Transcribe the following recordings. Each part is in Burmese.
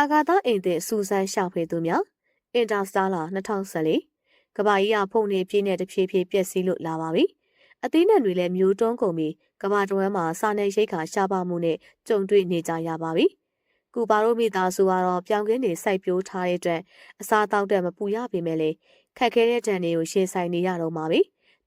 အာဂါသအိမ်သစ်စူဇန်ရှာဖွေသူများအင်တာစတာလာ2014ကဘာကြီးကဖုန်နေပြည့်နဲ့တဖြည်းဖြည်းပျက်စီးလို့လာပါပြီအသီးနှံတွေလည်းမျိုးတွန်းကုန်ပြီးကဘာတဝမ်းမှာစာနယ်ရိတ်ခါရှားပါမှုနဲ့ကြုံတွေ့နေကြရပါပြီကူပါရိုမီသားစုကတော့ပြောင်းကင်းနေစိုက်ပျိုးထားတဲ့အတွက်အစားတောက်တဲ့မပူရပေမဲ့လေခက်ခဲတဲ့တန်တွေကိုရှင်းဆိုင်နေရတော့မှာပဲ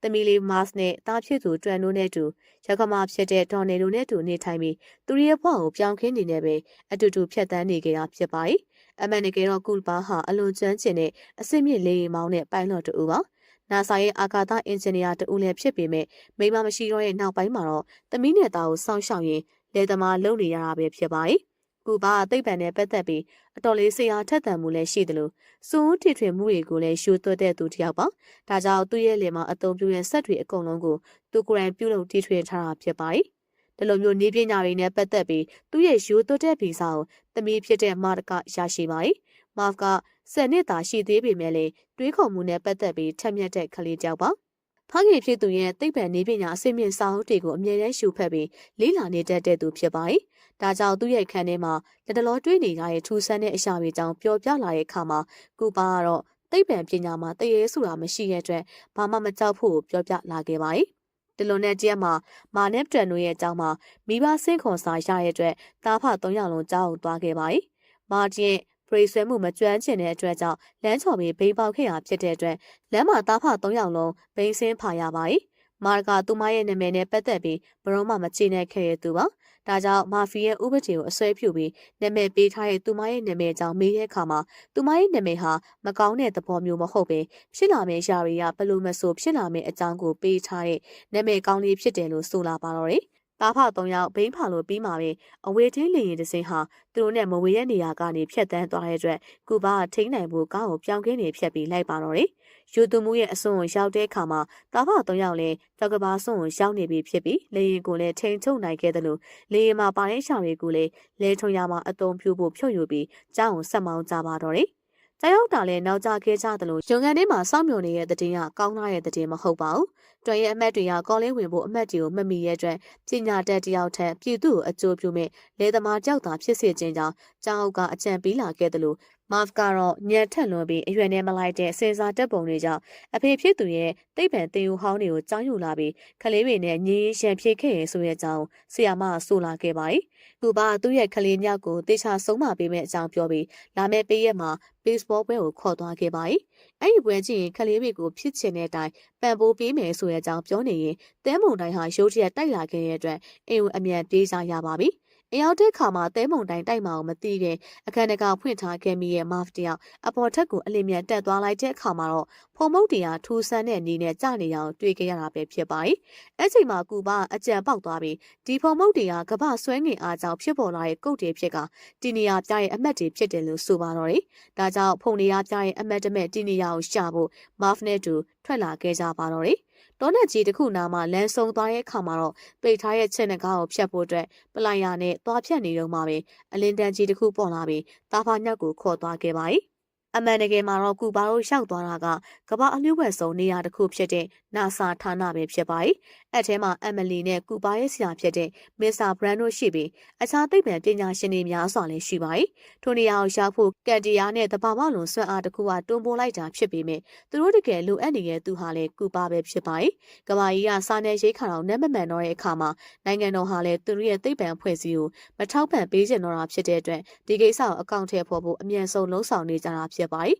သမီးလေးမတ်နဲ့တားဖြစ်သူတွန်တို့နဲ့တူရကမာဖြစ်တဲ့ဒေါ်နယ်တို့နဲ့တူနေထိုင်ပြီးသူတို့ရဲ့ဘဝကိုပြောင်းခင်းနေနေပဲအတူတူဖြတ်တန်းနေကြတာဖြစ်ပါတယ်။အမှန်တကယ်တော့ကူပါဟာအလွန်ကျွမ်းကျင်တဲ့အစစ်မြစ်လေယာဉ်မောင်းတဲ့ပိုင်လော့တူပါ။ NASA ရဲ့အာကာသအင်ဂျင်နီယာတူလည်းဖြစ်ပေမဲ့မိမမရှိတော့တဲ့နောက်ပိုင်းမှာတော့သမီးနဲ့သားကိုစောင့်ရှောက်ရင်းလေသမားလုပ်နေရတာပဲဖြစ်ပါတယ်။ ကူပါသိပ္ပံနဲ့ပတ်သက်ပြီးအတော်လေးဆရာထက်သန်မှုလည်းရှိတယ်လို့စူးထီထွင်မှုတွေကိုလည်းရှုသွတ်တဲ့သူတစ်ယောက်ပါ။ဒါကြောင့်သူ့ရဲ့လေမှာအသုံးပြုတဲ့စက်တွေအကုန်လုံးကိုသူကိုယ်တိုင်ပြုလုပ်တီထွင်ထားတာဖြစ်ပါတယ်။ဒီလိုမျိုးနေပညာတွေနဲ့ပတ်သက်ပြီးသူ့ရဲ့ရိုးသွတ်တဲ့ဗီဇာကိုသမီးဖြစ်တဲ့မာတကရရှိပါတယ်။မာဖကဆယ်နှစ်သာရှိသေးပေမဲ့လည်းတွေးခေါ်မှုနဲ့ပတ်သက်ပြီးထက်မြက်တဲ့ကလေးကြောက်ပါ။ဖခင်ဖြစ်သူရဲ့သိပ္ပံနေပညာအစိမ့်မြင့်စာအုပ်တွေကိုအမြဲတမ်းရှုဖက်ပြီးလေ့လာနေတတ်တဲ့သူဖြစ်ပါတယ်။ ဒါကြောင့်သူ့ရဲ့ခန်းထဲမှာလက်တလောတွေးနေရတဲ့ထူဆန်းတဲ့အရာတွေကြောင့်ပျော်ပြလာတဲ့အခါမှာကူပါကတော့သိပ္ပံပညာမှာတရေဆိုတာမရှိတဲ့အတွက်ဘာမှမကြောက်ဖို့ပြောပြလာခဲ့ပါတယ်။ဒီလိုနဲ့ကြက်မှာမာနက်တန်တို့ရဲ့အကြောင်းမှာမိဘဆင့်ခွန်စာရတဲ့အတွက်တားဖ၃ယောက်လုံးကြောက်သွားခဲ့ပါတယ်။မာကျင်ပရိဆွဲမှုမကျွမ်းကျင်တဲ့အတွက်ကြောင့်လမ်းချော်ပြီးဘိန်းပေါက်ခဲ့တာဖြစ်တဲ့အတွက်လမ်းမှာတားဖ၃ယောက်လုံးဘိန်းစင်းဖာရပါတယ်။ မာကသူမရဲ့နာမည်နဲ့ပတ်သက်ပြီးဘရောမှမချိနဲ့ခဲ့ရသူပါ။ဒါကြောင့်မာဖီရဲ့ဥပဒေကိုအစွဲပြုပြီးနာမည်ပေးထားတဲ့သူမရဲ့နာမည်ကြောင့်မေးတဲ့အခါမှာသူမရဲ့နာမည်ဟာမကောင်းတဲ့သဘောမျိုးမဟုတ်ပဲဖြစ်လာမယ့်ယာရီကဘလို့မဆိုဖြစ်လာမယ့်အကြောင်းကိုပေးထားတဲ့နာမည်ကောင်းလေးဖြစ်တယ်လို့ဆိုလာပါတော့တယ်။ တားဖသုံးယောက်ဘိန်းဖာလို့ပြီးမှာပဲအဝေးထင်းလေရင်တစ်စင်းဟာသူတို့နဲ့မဝေရဲ့နေရာကနေဖြတ်တန်းသွားတဲ့အတွက်ကူဘာကထိန်းနိုင်ဖို့ကားကိုပြောင်းခင်းနေဖြတ်ပြီးလိုက်ပါတော့တယ်။ယူသူမှုရဲ့အစွန်ကိုရောက်တဲ့အခါမှာတားဖသုံးယောက်လည်းကြောက်ကဘာစွန်ကိုရောက်နေပြီဖြစ်ပြီးလေရင်ကိုလည်းထိန်ချုပ်နိုင်ခဲ့တယ်လို့လေရင်မှာပါတဲ့ရှောင်တွေကိုလည်းလဲထုံရမှာအုံဖြူဖို့ဖြုတ်ယူပြီးကြောင်းကိုဆက်မောင်းကြပါတော့တယ်။ ကြောက်ရောက်တာလည်းနောက်ကျခဲ့ကြတယ်လို့ရုံငန်းထဲမှာစောင့်မျှော်နေတဲ့တဲ့င်းကကောင်းလာတဲ့တဲ့င်းမဟုတ်ပါဘူး။တွင်ရဲ့အမတ်တွေကကော်လင်းဝင်ဖို့အမတ်တွေကိုမမီရဲ့အတွက်ပညာတတ်တယောက်ထက်ပြည်သူ့ကိုအကျိုးပြုမဲ့လေသမားကြောက်တာဖြစ်စေခြင်းကြောင့်ကြောက်ကအကြံပေးလာခဲ့တယ်လို့ မာဖကတော့ညံထက်လွန်ပြီးအရွယ်နဲ့မလိုက်တဲ့စင်စာတက်ပုံတွေကြောင့်အဖေဖြစ်သူရဲ့တိတ်ပံတင်ယူဟောင်းတွေကိုကြောင်းယူလာပြီးခလေးတွေနဲ့ညင်းရန်ဖြစ်ခဲ့ရဆိုတဲ့အကြောင်းဆီယာမကဆိုလာခဲ့ပါတယ်။သူကသူ့ရဲ့ခလေးမြောက်ကိုတေချာဆုံးမပေးမဲ့အကြောင်းပြောပြီးလာမဲ့ပေးရက်မှာ baseball ပွဲကိုခေါ်သွားခဲ့ပါတယ်။အဲ့ဒီပွဲကြည့်ရင်ခလေးတွေကိုဖြစ်ချင်တဲ့အတိုင်းပံပိုးပေးမယ်ဆိုတဲ့အကြောင်းပြောနေရင်တဲမုံတိုင်းဟာရုတ်တရက်တိုက်လာခဲ့တဲ့အတွက်အိမ်ကိုအမြန်ပြေးကြရပါပြီ။ အရောက်တဲ့ခါမှာသဲမုံတိုင်းတိုက်မအောင်မသိတဲ့အခန်းတကာဖွင့်ထားခဲ့မိရဲ့မာဖတယောက်အပေါ်ထက်ကိုအလင်းမြန်တက်သွားလိုက်တဲ့အခါမှာတော့ဖုံမုတ်တရားထူဆန်းတဲ့အနေနဲ့ကြာနေအောင်တွေ့ကြရတာပဲဖြစ်ပါတယ်။အဲ့ချိန်မှာကူပါအကြံပေါက်သွားပြီးဒီဖုံမုတ်တရားကပဆွဲငင်အားကြောင့်ဖြစ်ပေါ်လာတဲ့ကုတ်တွေဖြစ်ကတီနီယာပြရဲ့အမတ်တွေဖြစ်တယ်လို့ဆိုပါတော့တယ်။ဒါကြောင့်ဖုံနေယာပြရဲ့အမတ်တမဲ့တီနီယာကိုရှာဖို့မာဖနဲ့တူထွက်လာခဲ့ကြပါတော့တယ်။တောနက်ကြီးတစ်ခုနားမှာလမ်းဆုံသွားတဲ့အခါမှာတော့ပိတ်ထားရဲ့ချက်နှကားကိုဖြတ်ဖို့အတွက်ပလိုင်ယာနဲ့သွားဖြတ်နေတော့မှပဲအလင်းတန်းကြီးတစ်ခုပေါ်လာပြီးတာဖာညောက်ကိုခေါ်သွားခဲ့ပါ යි အမှန်တကယ်မှာတော့ကုဘာတို့ရောက်သွားတာကကမ္ဘာအလျှို့ဝှက်ဆုံးနေရာတစ်ခုဖြစ်တဲ့ NASA ဌာနပဲဖြစ်ပါတယ်။အဲထဲမှာအမလီနဲ့ကုဘာရဲ့ဆရာဖြစ်တဲ့ Mr. Brand တို့ရှိပြီးအခြားသိပ္ပံပညာရှင်တွေများစွာလည်းရှိပါတယ်။ထိုနေရာကိုရောက်ဖို့ကန်တီယာနဲ့တဘာဝလွန်ဆွမ်းအားတစ်ခုကတွန်းပို့လိုက်တာဖြစ်ပေမဲ့သူတို့တကယ်လိုအပ်နေတဲ့သူဟာလည်းကုဘာပဲဖြစ်ပါတယ်။ကမ္ဘာကြီးကစာနယ်ရိတ်ခါတော်နဲ့မမှန်တော့တဲ့အခါမှာနိုင်ငံတော်ဟာလည်းသူတို့ရဲ့သိပ္ပံအဖွဲ့အစည်းကိုမထောက်ပံ့ပေးချင်တော့တာဖြစ်တဲ့အတွက်ဒီကိစ္စကိုအကောင့်ထဲပေါ်ဖို့အမြန်ဆုံးလှုံ့ဆော်နေကြတာဖြစ်ပါ යි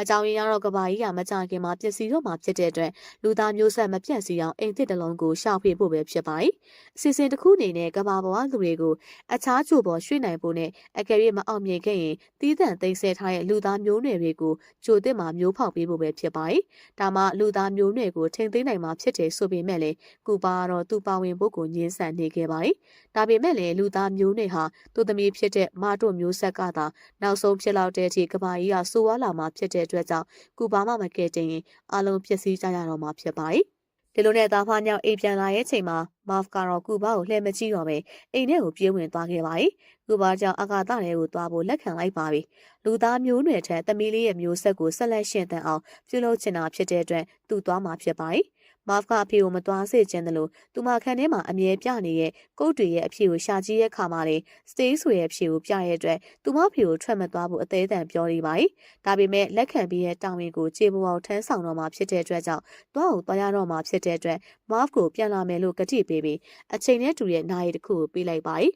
အကြောင်းရင်းကတော့ကဘာကြီးကမကြခင်မှာပျက်စီးတော့မှာဖြစ်တဲ့အတွက်လူသားမျိုးဆက်မပြတ်စီအောင်အိမ်သစ်တစ်လုံးကိုရှာဖွေဖို့ပဲဖြစ်ပါတယ်။အစီအစဉ်တစ်ခုအနေနဲ့ကဘာပေါ်ကလူတွေကိုအခြားချို့ပေါ်ရွှေ့နိုင်ဖို့နဲ့အကယ်၍မအောင်မြင်ခဲ့ရင်တီးတန့်သိမ်းဆဲထားတဲ့လူသားမျိုးနွယ်တွေကိုကြိုတင်မှာမျိုးဖောက်ပေးဖို့ပဲဖြစ်ပါတယ်။ဒါမှလူသားမျိုးနွယ်ကိုထိမ့်သိမ်းနိုင်မှာဖြစ်တယ်ဆိုပေမဲ့လည်းကူပါကတော့သူပါဝင်ဖို့ကိုညှင်းဆန်နေခဲ့ပါတယ်။ဒါပေမဲ့လည်းလူသားမျိုးနွယ်ဟာသူသမီးဖြစ်တဲ့မာတို့မျိုးဆက်ကသာနောက်ဆုံးဖြစ်လောက်တဲ့အထိကဘာကြီးကစိုးဝါလာမှာဖြစ်တဲ့အတွက်ကြောင့်ကူပါမှမကဲတင်ရင်အလုံးဖြစ်စည်းကြရတော့မှာဖြစ်ပါတယ်။ဒီလိုနဲ့သားဖားညောင်အိမ်ပြန်လာရဲ့ချိန်မှာမာဖ်ကတော့ကူပါကိုလှည့်မကြည့်တော့ပဲအိမ်ထဲကိုပြေးဝင်သွားခဲ့ပါ යි ။ကူပါကြောင့်အာကာသထဲကိုသွားဖို့လက်ခံလိုက်ပါပြီ။လူသားမျိုးနွယ်ထက်သမီးလေးရဲ့မျိုးဆက်ကိုဆက်လက်ရှင်သန်အောင်ပြုလုပ်ချင်တာဖြစ်တဲ့အတွက်သူ့သွားမှာဖြစ်ပါ යි မာဖကအဖေကိုမသွားစေချင်တယ်လို့သူမခန်းထဲမှာအမြဲပြနေတဲ့ကုတ်တွေရဲ့အဖေကိုရှာကြည့်ရဲ့ခါမှာလေစတေးဆိုရဲ့အဖေကိုပြရဲ့အတွက်သူမဖေကိုထွက်မသွားဘူးအသေးအံပြောနေပါ යි ဒါပေမဲ့လက်ခံပြီးရဲ့တောင်းဝင်ကိုခြေပေါ်အောင်ထမ်းဆောင်တော့မှာဖြစ်တဲ့အတွက်ကြောင့်တွားကိုတွားရတော့မှာဖြစ်တဲ့အတွက်မာဖကိုပြန်လာမယ်လို့ကတိပေးပြီးအချိန်နဲ့တူတဲ့နာရီတစ်ခုကိုပေးလိုက်ပါ යි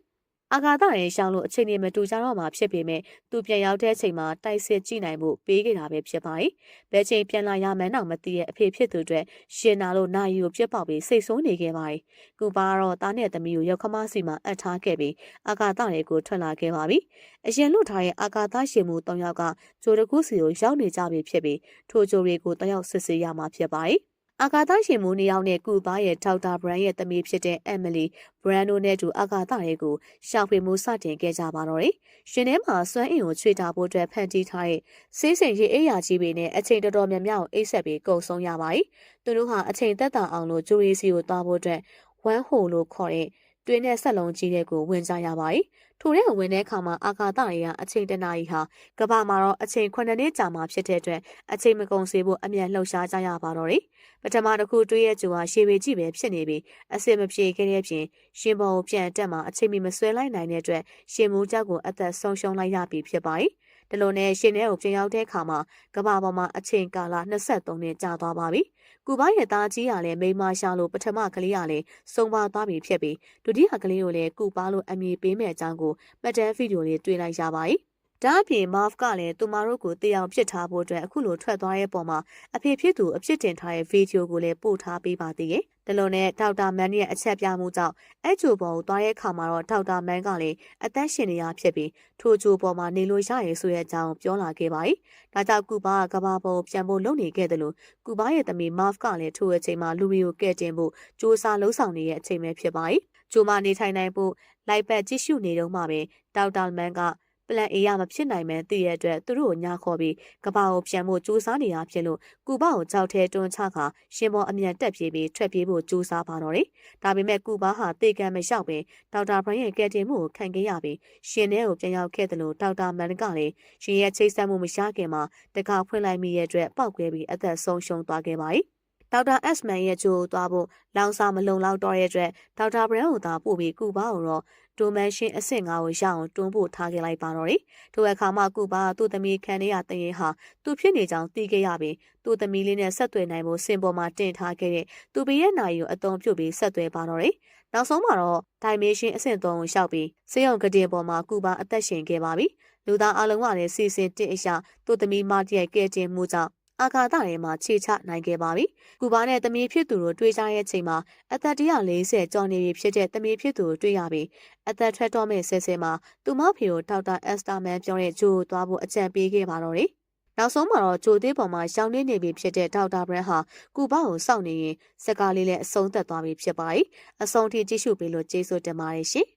အာဂါသရဲ့ရှောင်းလို့အချိန်နဲ့မတူကြတော့မှဖြစ်ပေမဲ့သူပြန်ရောက်တဲ့အချိန်မှာတိုက်စစ်ကြည့်နိုင်မှုပေးခဲ့တာပဲဖြစ်ပါတယ်။ဘယ်ချိန်ပြန်လာရမှန်းတော့မသိရဲ့အဖေဖြစ်သူအတွက်ရှင်နာလို့နာယီကိုပြစ်ပေါက်ပြီးစိတ်ဆိုးနေခဲ့ပါတယ်။ကုပါကတော့တားနဲ့သမီးကိုရောက်ခမစီမှာအပ်ထားခဲ့ပြီးအာဂါသရဲ့ကိုထွက်လာခဲ့ပါပြီ။အရင်လွတ်ထားတဲ့အာဂါသရှင်မှု၃ယောက်ကဂျိုတကူစီကိုရောက်နေကြပြီဖြစ်ပြီးထိုဂျိုတွေကိုတယောက်စစ်ဆေးရမှာဖြစ်ပါတယ်။ အာကာသရှင်မူနှစ်ယောက်နဲ့ကုဘာရဲ့ဒေါက်တာဘရန်ရဲ့သမီးဖြစ်တဲ့အက်မလီဘရန်တို့နဲ့အတူအာကာသရဲ့ကိုရှာဖွေမှုစတင်ခဲ့ကြပါတော့တယ်။ရှင်ထဲမှာစွမ်းအင်ကိုချွေတာဖို့အတွက်ဖန်တီးထားတဲ့စေးစိမ်ရေးအေးရာကြီးတွေနဲ့အချိန်တော်တော်များများကိုအိတ်ဆက်ပြီးကုံဆုံးရပါ යි ။သူတို့ဟာအချိန်သက်သာအောင်လို့ဂျိုရီစီကိုသွားဖို့အတွက်ဝမ်ဟိုလို့ခေါ်တဲ့ တွင်းနဲ့ဆက်လုံးကြီးတဲ့ကိုဝင်ကြရပါ යි ။ထိုတဲ့ဝင်တဲ့အခါမှာအာကာသတွေကအချိန်တနာရီဟာကမ္ဘာမှာတော့အချိန်9နှစ်ကြာမှဖြစ်တဲ့အတွက်အချိန်မကုန်စေဖို့အမြန်လှုပ်ရှားကြရပါတော့တယ်။ပထမတစ်ခုတွေးရဲ့ဂျိုဟာရှေပေကြည့်ပဲဖြစ်နေပြီးအစင်မပြေခဲ့တဲ့ပြင်ရှင်ပေါ်ကိုပြန်တက်မှအချိန်မီမဆွဲလိုက်နိုင်တဲ့အတွက်ရှင်မူကြောက်ကိုအသက်ဆုံးရှုံးလိုက်ရပြီဖြစ်ပါ යි ။ ဒီလိုနဲ့ရှင်ထဲကိုပြန်ရောက်တဲ့အခါမှာကမ္ဘာပေါ်မှာအချိန်ကာလ23နှစ်ကြာသွားပါပြီ။ကူဘာရဲ့သားကြီးကလည်းမိန်းမရှာလို့ပထမကလေးကလည်းဆုံးပါသွားပြီဖြစ်ပြီးဒုတိယကလေးကိုလည်းကူပါလို့အမည်ပေးမဲ့အကြောင်းကိုမှတ်တမ်းဗီဒီယိုလေးတွေ့လိုက်ရပါ යි ။ဒါအပြင် Marv ကလည်းသူမတို့ကိုတေအောင်ဖြစ်ထားဖို့အတွက်အခုလိုထွက်သွားတဲ့ပုံမှာအဖေဖြစ်သူအဖြစ်တင်ထားတဲ့ဗီဒီယိုကိုလည်းပို့ထားပေးပါသေးတယ်။ ဒါလိုနဲ့ဒေါက်တာမန်ရဲ့အချက်ပြမှုကြောင့်အဲဂျိုပေါ်ကိုသွားတဲ့အခါမှာတော့ဒေါက်တာမန်ကလည်းအသက်ရှင်နေရဖြစ်ပြီးထိုဂျိုပေါ်မှာနေလို့ရရဆိုတဲ့အကြောင်းပြောလာခဲ့ပါ යි ။ဒါကြောင့်ကူဘာကကဘာပေါ်ပြန်ဖို့လုပ်နေခဲ့တယ်လို့ကူဘာရဲ့သမီး Marv ကလည်းထိုအချိန်မှာလူရီကိုကဲ့တင်ဖို့စူးစမ်းလှုံ့ဆော်နေတဲ့အချိန်ပဲဖြစ်ပါ යි ။ဂျိုမာနေထိုင်နိုင်ဖို့လိုက်ပတ်ကြည့်ရှုနေတော့မှပဲဒေါက်တာမန်က plan A ရမဖြစ်နိုင်မှန်းသိရတဲ့အတွက်သူတို့ကိုညာခေါ်ပြီးကဘာကိုပြန်ဖို့စူးစမ်းနေတာဖြစ်လို့ကူဘာကိုကြောက်ထဲတွန်းချခါရှင်ပေါ်အမြန်တက်ပြေးပြီးထွက်ပြေးဖို့စူးစမ်းပါတော့တယ်။ဒါပေမဲ့ကူဘာဟာတေကန်မလျှောက်ပဲဒေါက်တာဘရန်ရဲ့ကဲတင်မှုကိုခံခဲ့ရပြီးရှင်ထဲကိုပြန်ရောက်ခဲ့တယ်လို့ဒေါက်တာမန်ကလည်းရှင်ရဲ့ချိတ်ဆက်မှုမရခင်မှာတကာဖွင့်လိုက်မိရဲ့အတွက်ပောက်ကွဲပြီးအသက်ဆုံးရှုံးသွားခဲ့ပါ යි ။ ဒေါက်တာအက်စ်မန်ရဲ့ဂျိုးသွားဖို့လောင်စာမလုံလောက်တော့တဲ့အတွက်ဒေါက်တာဘရန်ကိုသာပို့ပြီးကူဘာကိုတော့ဒိုမန်ရှင်အဆင့်၅ကိုရအောင်တွန်းဖို့ထားခဲ့လိုက်ပါတော့တယ်။ထိုအခါမှကူဘာသူ့သမီးခံနေရတဲ့ရင်ဟာသူဖြစ်နေကြောင်းသိခဲ့ရပြီးသူ့သမီးလေးနဲ့ဆက်သွယ်နိုင်ဖို့စင်ပေါ်မှာတင်ထားခဲ့တဲ့သူ့ဘရဲ့နာရီကိုအသုံးပြုပြီးဆက်သွယ်ပါတော့တယ်။နောက်ဆုံးမှာတော့ဒိုင်မေရှင်အဆင့်၃ကိုရှောက်ပြီးစေယုံကတင်ပေါ်မှာကူဘာအသက်ရှင်ခဲ့ပါပြီ။လူသားအလုံးကလည်းစီစဉ်တစ်အရာသူ့သမီးမတည့်ရဲ့ကဲတင်မှုကြောင့် အာကာသထဲမှာခြေချနိုင်ခဲ့ပါပြီ။ကူဘာနဲ့သမီးဖြစ်သူတို့တွေ့ကြတဲ့အချိန်မှာအသက်140ကျော်နေပြီဖြစ်တဲ့သမီးဖြစ်သူကိုတွေ့ရပြီးအသက်ထွက်တော့မဲ့ဆဲဆဲမှာသူမဖေကိုဒေါက်တာအက်စတာမန်ပြောတဲ့ဂျိုးကိုသွားဖို့အကြံပေးခဲ့ပါတော့တယ်။နောက်ဆုံးမှာတော့ဂျိုသေးပေါ်မှာရှောင်းနေနေပြီဖြစ်တဲ့ဒေါက်တာဘရန်ဟာကူဘာကိုစောင့်နေရင်စက်ကားလေးလည်းအဆုံးသက်သွားပြီဖြစ်ပါ යි ။အဆုံးထိကြည့်ရှုပေးလို့ကျေးဇူးတင်ပါတယ်ရှင်။